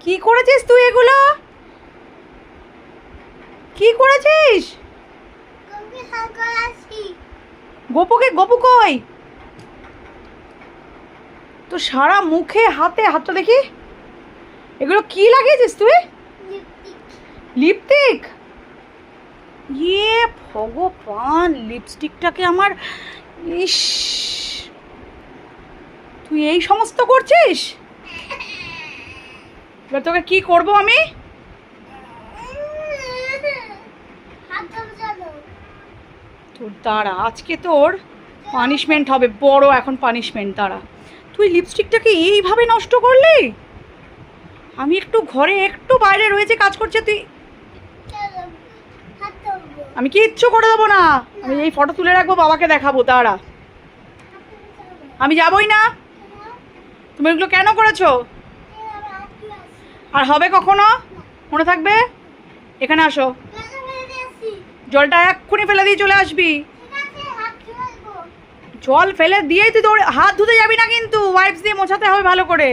কি করেছিস তুই এগুলো? কি করেছিস? গোপুকে গোপু কই? তো সারা মুখে হাতে হাতটা দেখি। এগুলো কি লাগিয়েছিস তুই? লিপস্টিক। ইয়ে ভগবান লিপস্টিকটাকে আমার ইস। তুই এই সমস্ত করছিস? এবার তোকে কি করব আমি? তোর দাঁড়া আজকে তোর পানিশমেন্ট হবে বড় এখন পানিশমেন্ট দাঁড়া। তুই লিপস্টিকটাকে এইভাবে নষ্ট করলি? আমি একটু ঘরে একটু বাইরে রয়েছে কাজ করছে তুই আমি কি কিচ্ছু করে দেবো না। আমি এই ফটো তুলে রাখব বাবাকে দেখাবো দাঁড়া। আমি যাবই না। তুমি এগুলো কেন করেছ? আর হবে কখনো? মনে থাকবে? এখানে আসো। জলটা এক্ষুনি ফেলে দিয়ে চলে আসবি। জল ফেলে দিয়েই তুই দৌড়ে হাত ধুতে যাবি না কিন্তু। ওয়াইপস দিয়ে মোছাতে হবে ভালো করে।